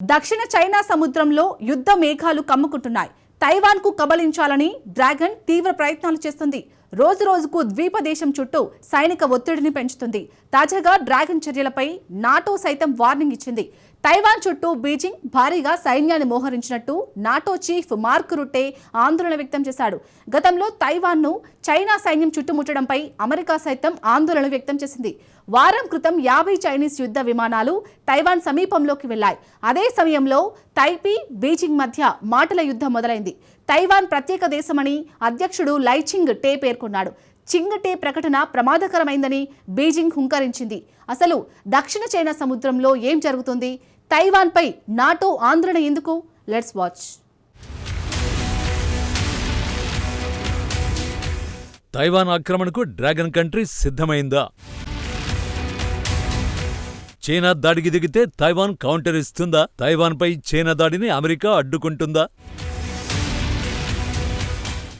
దక్షిణ చైనా సముద్రంలో యుద్ధ మేఘాలు కమ్ముకుంటున్నాయి. తైవాన్కు కబలించాలని డ్రాగన్ తీవ్ర ప్రయత్నాలు చేస్తుంది. రోజు రోజుకు ద్వీప దేశం చుట్టూ సైనిక ఒత్తిడిని పెంచుతుంది. తాజాగా డ్రాగన్ చర్యలపై నాటో సైతం వార్నింగ్ ఇచ్చింది. తైవాన్ చుట్టూ బీజింగ్ భారీగా సైన్యాన్ని మోహరించినట్టు నాటో చీఫ్ మార్క్ రుట్టే ఆందోళన వ్యక్తం చేశాడు. గతంలో తైవాన్ను చైనా సైన్యం చుట్టుముట్టడంపై అమెరికా సైతం ఆందోళన వ్యక్తం చేసింది. వారం క్రితం యాభై చైనీస్ యుద్ధ విమానాలు తైవాన్ సమీపంలోకి వెళ్ళాయి అదే సమయంలో తైపీ బీజింగ్ మధ్య మాటల యుద్ధం మొదలైంది. తైవాన్ ప్రత్యేక దేశమని అధ్యక్షుడు లైచింగ్ టే పేర్కొన్నాడు. చింగ్ టే ప్రకటన ప్రమాదకరమైందని బీజింగ్ హుంకరించింది. అసలు దక్షిణ చైనా సముద్రంలో ఏం జరుగుతుంది? తైవాన్పై నాటో ఆందోళన ఎందుకు? Let's watch. తైవాన్ ఆక్రమణకు డ్రాగన్ కంట్రీ సిద్ధమైందా? చైనా దాడికి దిగితే తైవాన్ కౌంటర్ ఇస్తుందా? తైవాన్పై చైనా దాడిని అమెరికా అడ్డుకుంటుందా?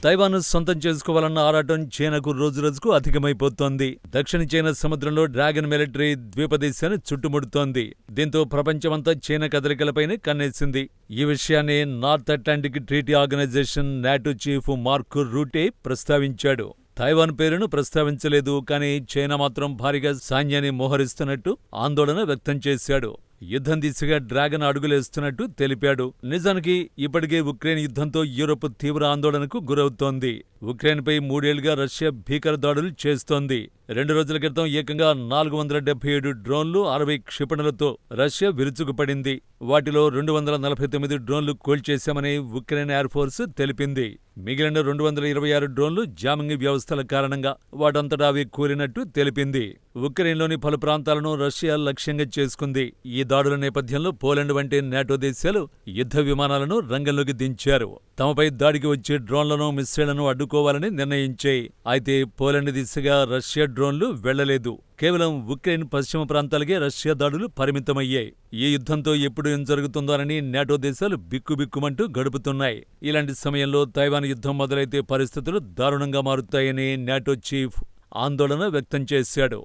తైవాన్ను సొంతం చేసుకోవాలన్న ఆరాటం చైనాకు రోజురోజుకు అధికమైపోతోంది. దక్షిణ చైనా సముద్రంలో డ్రాగన్ మిలిటరీ ద్వీపదేశాన్ని చుట్టుముడుతోంది. దీంతో ప్రపంచమంతా చైనా కదలికలపైనే కన్నేసింది. ఈ విషయాన్ని North Atlantic Treaty Organization NATO chief Mark Rutte ప్రస్తావించాడు. Taiwan పేరును ప్రస్తావించలేదు కానీ చైనా మాత్రం భారీగా సైన్యాన్ని మోహరిస్తున్నట్టు ఆందోళన వ్యక్తం చేశాడు. యుద్ధం దిశగా డ్రాగన్ అడుగులేస్తున్నట్టు తెలిపాడు. నిజానికి ఇప్పటికే ఉక్రెయిన్ యుద్ధంతో యూరోప్ తీవ్ర ఆందోళనకు గురవుతోంది. ఉక్రెయిన్పై మూడేళ్ళుగా రష్యా భీకర దాడులు చేస్తోంది. రెండు రోజుల క్రితం ఏకంగా నాలుగు వందల డెబ్బై ఏడు డ్రోన్లు అరవై క్షిపణులతో రష్యా విరుచుకుపడింది. వాటిలో రెండు వందల నలభై తొమ్మిది డ్రోన్లు కూల్చేశామని ఉక్రెయిన్ ఎయిర్ ఫోర్స్ తెలిపింది. మిగిలిన రెండు వందల ఇరవై ఆరు డ్రోన్లు జామింగ్ వ్యవస్థల కారణంగా వాటంతటా అవి కూలినట్టు తెలిపింది. ఉక్రెయిన్లోని పలు ప్రాంతాలను రష్యా లక్ష్యంగా చేసుకుంది. ఈ దాడుల నేపథ్యంలో పోలాండ్ వంటి నాటో దేశాలు యుద్ధ విమానాలను రంగంలోకి దించారు. తమపై దాడికి వచ్చే డ్రోన్లను మిస్సైళ్ళను అడ్డుకోవాలని నిర్ణయించాయి. అయితే పోలాండ్ దిశగా రష్యా డ్రోన్లు వెళ్ళలేదు కేవలం ఉక్రెయిన్ పశ్చిమ ప్రాంతాలకే రష్యా దాడులు పరిమితమయ్యాయి. ఈ యుద్ధంతో ఎప్పుడు ఏం జరుగుతుందోనని నాటో దేశాలు బిక్కుబిక్కుమంటూ గడుపుతున్నాయి. ఇలాంటి సమయంలో తైవాన్ యుద్ధం మొదలైతే పరిస్థితులు దారుణంగా మారుతాయని నాటో చీఫ్ ఆందోళన వ్యక్తం చేశాడు.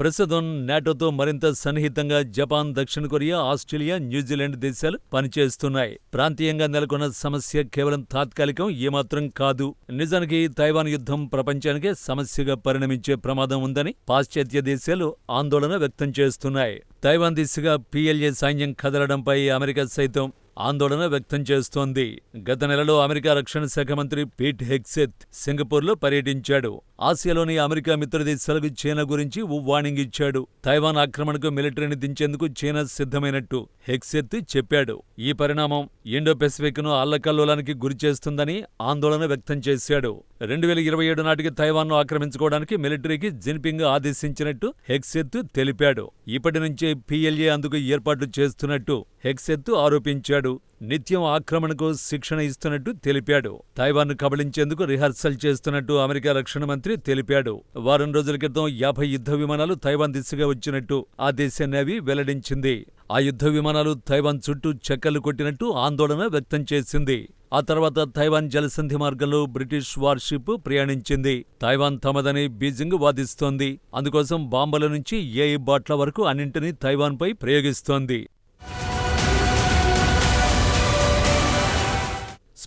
ప్రస్తుతం నాటోతో మరింత సన్నిహితంగా జపాన్ దక్షిణ కొరియా ఆస్ట్రేలియా న్యూజిలాండ్ దేశాలు పనిచేస్తున్నాయి. ప్రాంతీయంగా నెలకొన్న సమస్య కేవలం తాత్కాలికం ఏమాత్రం కాదు. నిజానికి తైవాన్ యుద్ధం ప్రపంచానికే సమస్యగా పరిణమించే ప్రమాదం ఉందని పాశ్చాత్య దేశాలు ఆందోళన వ్యక్తం చేస్తున్నాయి. తైవాన్ దిశగా పిఎల్ఏ సైన్యం కదలడంపై అమెరికా సైతం ఆందోళన వ్యక్తం చేస్తోంది. గత నెలలో అమెరికా రక్షణ శాఖ మంత్రి పీట్ హెగ్సెత్ సింగపూర్లో పర్యటించాడు. ఆసియాలోని అమెరికా మిత్రదేశాలకు చైనా గురించి వార్నింగ్ ఇచ్చాడు. తైవాన్ ఆక్రమణకు మిలిటరీని దించేందుకు చైనా సిద్ధమైనట్టు హెగ్సెత్ చెప్పాడు. ఈ పరిణామం ఇండో పెసిఫిక్ను అల్లకల్లోలానికి గురిచేస్తుందని ఆందోళన వ్యక్తం చేశాడు. రెండు వేల ఇరవై ఏడు నాటికి తైవాన్ను ఆక్రమించుకోవడానికి మిలిటరీకి జిన్పింగ్ ఆదేశించినట్టు హెగ్సెత్ తెలిపాడు. ఇప్పటి నుంచే పిఎల్ఏ అందుకు ఏర్పాట్లు చేస్తున్నట్టు హెగ్సెత్ ఆరోపించాడు. నిత్యం ఆక్రమణకు శిక్షణ ఇస్తున్నట్టు తెలిపాడు. తైవాన్ను కబళించేందుకు రిహార్సల్ చేస్తున్నట్టు అమెరికా రక్షణ మంత్రి తెలిపాడు. వారం రోజుల క్రితం యాభై యుద్ధ విమానాలు తైవాన్ దిశగా వచ్చినట్టు ఆ దేశ నేవీ వెల్లడించింది. ఆ యుద్ధ విమానాలు తైవాన్ చుట్టూ చెక్కలు కొట్టినట్టు ఆందోళన వ్యక్తం చేసింది. ఆ తర్వాత తైవాన్ జలసంధి మార్గంలో బ్రిటిష్ వార్షిప్ ప్రయాణించింది. తైవాన్ తమదని బీజింగ్ వాదిస్తోంది. అందుకోసం బాంబల నుంచి ఏ బాట్ల వరకు అన్నింటినీ తైవాన్పై ప్రయోగిస్తోంది.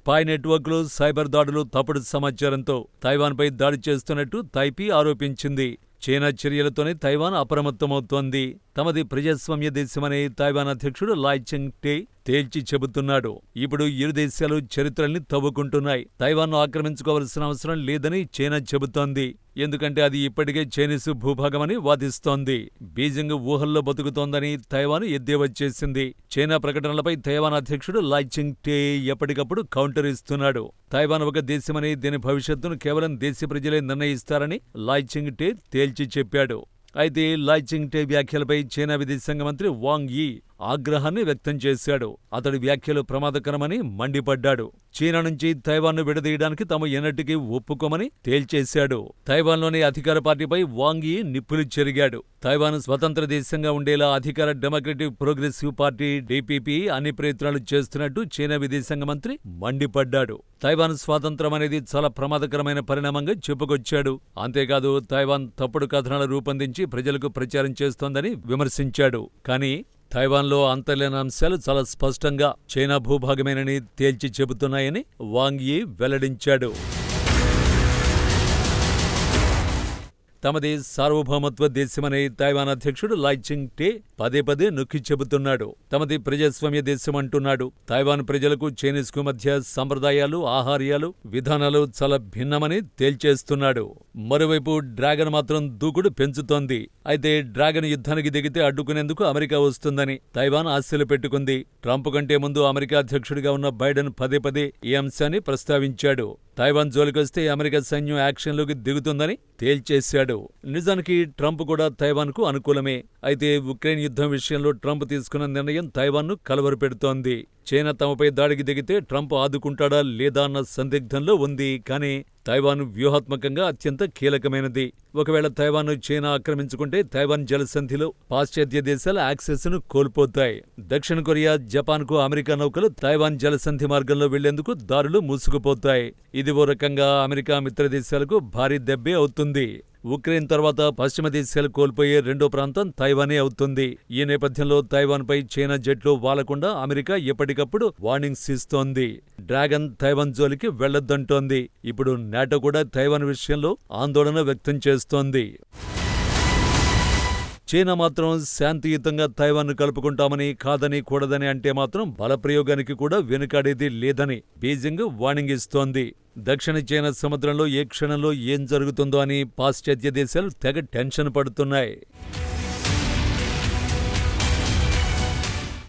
స్పై నెట్వర్క్లు సైబర్ దాడులు తప్పుడు సమాచారంతో తైవాన్పై దాడి చేస్తున్నట్టు తైపీ ఆరోపించింది. చైనా చర్యలతోనే తైవాన్ అప్రమత్తమవుతోంది. తమది ప్రజాస్వామ్య దేశమనే తైవాన్ అధ్యక్షుడు లాయ్ చెంగ్ టే తేల్చి చెబుతున్నాడు. ఇప్పుడు ఇరు దేశాలు చరిత్రల్ని తవ్వుకుంటున్నాయి. తైవాన్ను ఆక్రమించుకోవాల్సిన అవసరం లేదని చైనా చెబుతోంది. ఎందుకంటే అది ఇప్పటికే చైనీసు భూభాగమని వాదిస్తోంది. బీజింగ్ ఊహల్లో బతుకుతోందని తైవాన్ ఎద్దేవచ్చేసింది చైనా ప్రకటనలపై తైవాన్ అధ్యక్షుడు లాయ్చింగ్ టే ఎప్పటికప్పుడు కౌంటర్ ఇస్తున్నాడు. తైవాన్ ఒక దేశమని దీని భవిష్యత్తును కేవలం దేశ ప్రజలే నిర్ణయిస్తారని లాయ్చింగ్ టే తేల్చి చెప్పాడు. అయితే లాయ్చింగ్ టే వ్యాఖ్యలపై చైనా విదేశాంగ మంత్రి వాంగ్ యీ ఆగ్రహాన్ని వ్యక్తం చేశాడు. అతడి వ్యాఖ్యలు ప్రమాదకరమని మండిపడ్డాడు. చీనా నుంచి తైవాన్ను విడదీయడానికి తాము ఎన్నటికీ ఒప్పుకోమని తేల్చేశాడు. తైవాన్లోని అధికార పార్టీపై వాంగి నిప్పులు చెరిగాడు. తైవాన్ స్వతంత్ర దేశంగా ఉండేలా అధికార డెమోక్రటిక్ ప్రోగ్రెసివ్ పార్టీ డిపిపి అన్ని ప్రయత్నాలు చేస్తున్నట్టు చైనా విదేశాంగ మంత్రి మండిపడ్డాడు. తైవాన్ స్వాతంత్రం అనేది చాలా ప్రమాదకరమైన పరిణామంగా చెప్పుకొచ్చాడు. అంతేకాదు తైవాన్ తప్పుడు కథనాలు రూపొందించి ప్రజలకు ప్రచారం చేస్తోందని విమర్శించాడు. కానీ తైవాన్లో అంతర్లేని అంశాలు చాలా స్పష్టంగా చైనా భూభాగమేనని తేల్చి చెబుతున్నాయని వాంగి వెల్లడించాడు. తమది సార్వభౌమత్వ దేశమనే తైవాన్ అధ్యక్షుడు లైచింగ్ టే పదే పదే నొక్కి చెబుతున్నాడు. తమది ప్రజాస్వామ్య దేశం అంటున్నాడు తైవాన్ ప్రజలకు చైనీస్కు మధ్య సంప్రదాయాలు ఆహార్యాలు విధానాలు చాలా భిన్నమని తేల్చేస్తున్నాడు. మరోవైపు డ్రాగన్ మాత్రం దూకుడు పెంచుతోంది. అయితే డ్రాగన్ యుద్ధానికి దిగితే అడ్డుకునేందుకు అమెరికా వస్తుందని తైవాన్ ఆశలు పెట్టుకుంది. ట్రంప్ కంటే ముందు అమెరికా అధ్యక్షుడిగా ఉన్న బైడెన్ పదే పదే ఈ అంశాన్ని ప్రస్తావించాడు. తైవాన్ జోలికొస్తే అమెరికా సైన్యం యాక్షన్లోకి దిగుతుందని తేల్చేశాడు. నిజానికి ట్రంప్ కూడా తైవాన్కు అనుకూలమే. అయితే ఉక్రెయిన్ యుద్ధం విషయంలో ట్రంప్ తీసుకున్న నిర్ణయం తైవాన్ను కలవరపెడుతోంది. చైనా తమపై దాడికి దిగితే ట్రంప్ ఆదుకుంటాడా లేదా అన్న సందిగ్ధంలో ఉంది. కానీ తైవాన్ వ్యూహాత్మకంగా అత్యంత కీలకమైనది. ఒకవేళ తైవాన్ను చైనా ఆక్రమించుకుంటే తైవాన్ జలసంధిలో పాశ్చాత్య దేశాల యాక్సెస్ను కోల్పోతాయి. దక్షిణ కొరియా జపాన్కు అమెరికా నౌకలు తైవాన్ జలసంధి మార్గంలో వెళ్ళేందుకు దారులు మూసుకుపోతాయి. ఇది ఓ రకంగా అమెరికా మిత్ర దేశాలకు భారీ దెబ్బే అవుతుంది. ఉక్రెయిన్ తర్వాత పశ్చిమ దేశాలు కోల్పోయే రెండో ప్రాంతం తైవానే అవుతుంది. ఈ నేపథ్యంలో తైవాన్పై చైనా జెట్లు వాలకుండా అమెరికా ఎప్పటికప్పుడు వార్నింగ్స్ ఇస్తోంది. డ్రాగన్ తైవాన్ జోలికి వెళ్ళొద్దంటోంది ఇప్పుడు నాటో కూడా తైవాన్ విషయంలో ఆందోళన వ్యక్తం చేస్తోంది. చైనా మాత్రం శాంతియుతంగా తైవాన్ను కలుపుకుంటామని కాదని కూడదని అంటే మాత్రం బలప్రయోగానికి కూడా వెనుకాడేది లేదని బీజింగ్ వార్నింగ్ ఇస్తోంది. దక్షిణ చైనా సముద్రంలో ఏ క్షణంలో ఏం జరుగుతుందో అని పాశ్చాత్య దేశాలు తెగ టెన్షన్ పడుతున్నాయి.